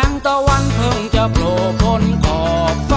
างตะวันเพิ่งจะโผล่พ้นขอบ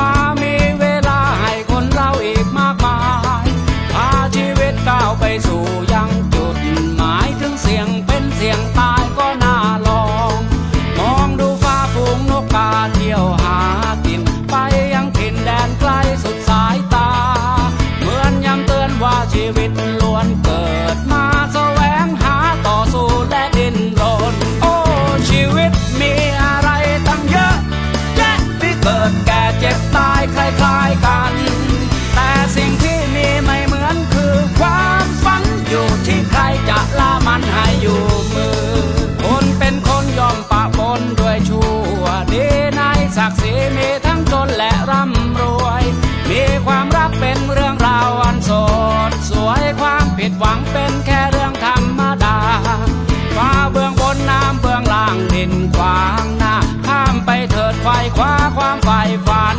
หวังเป็นแค่เรื่องธรรมดา ฟ้าเบื้องบนน้ำเบื้องล่างดินขว้างหน้า ข้ามไปเถิดไฟคว้าความใฝ่ฝัน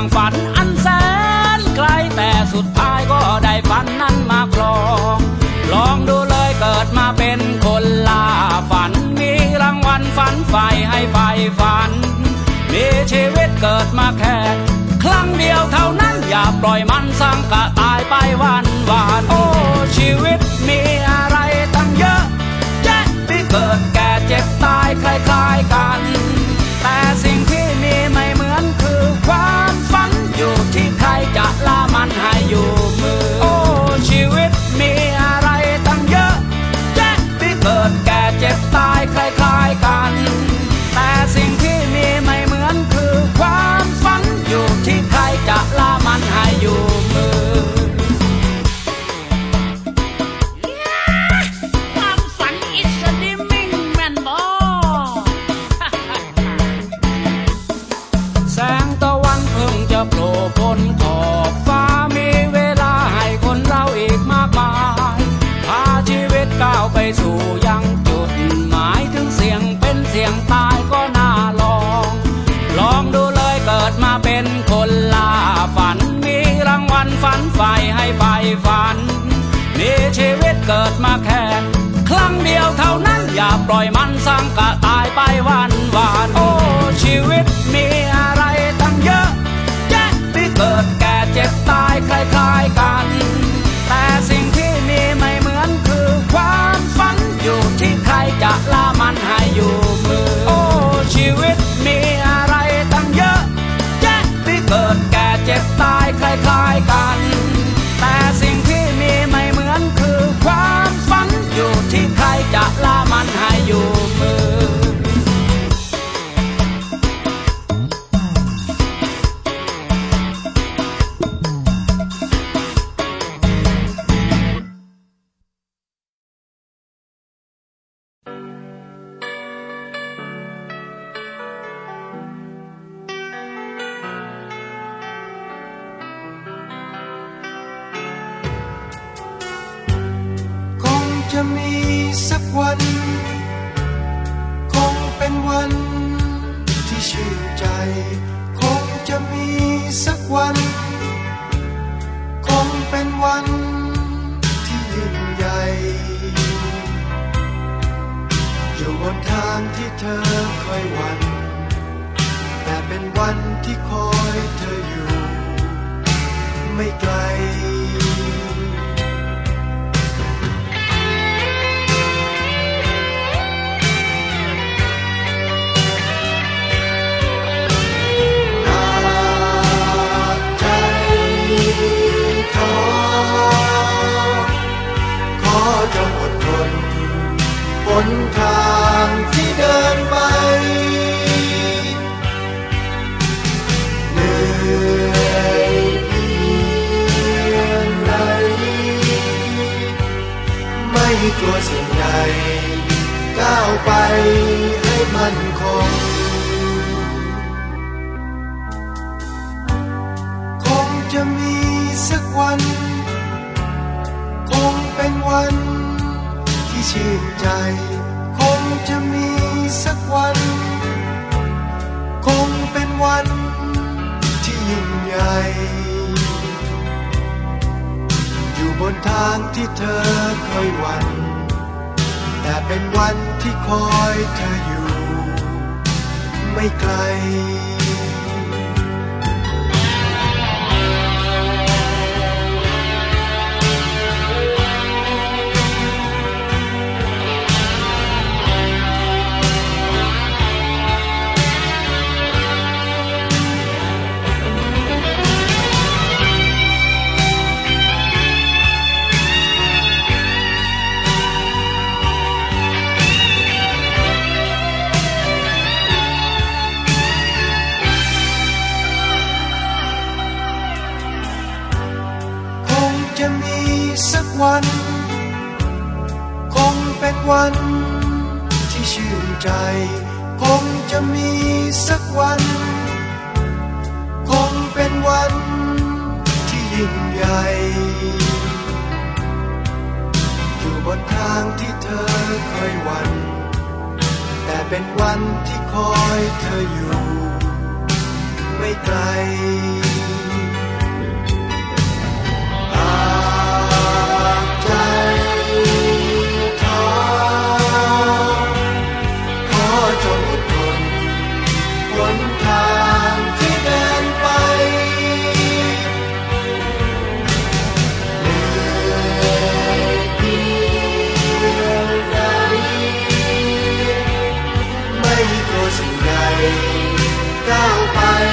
างฝันอันแสนไกลแต่สุดท้ายก็ได้ฝันนั้นมาครอง ลองดูเลยเกิดมาเป็นคนลาฝัน มีรางวัลฝันใฝ่ให้ไฟ ครั้งเดียวเท่านั้นอย่าปล่อยมันสร้งกะตายไปวันวานโอ้ชีวิตมีอะไรตั้งเยอะแยะที่เกิดแก่เจ็บตายคล้ายๆกัน แต่สิ่ง สักวัน คงเป็นวันที่ชื่นใจ คงจะมีสักวัน คงเป็นวันที่ยิ่งใหญ่อยู่บนทางที่เธอคอยวันแต่เป็นวันที่คอยเธออยู่ ไม่ไกล นทางที่เดินไป เหนื่อยเพียงไหนไม่กลัวสิ่งใดก้าวไปให้มันคง คงจะมีสักวัน คงเป็นวัน ชื่นใจ คงจะมีสักวัน คงเป็นวันที่ยิ่งใหญ่ อยู่บนทางที่เธอเคยหวันแต่เป็นวันที่คอยเธออยู่ ไม่ไกล สักวัน คงเป็นวัน ที่ชื่นใจ คงจะมีสักวัน คงเป็นวัน ที่ยิ่งใหญ่ อยู่บนทางที่เธอเคยหวัน แต่เป็นวันที่คอยเธออยู่ ไม่ไกล ก้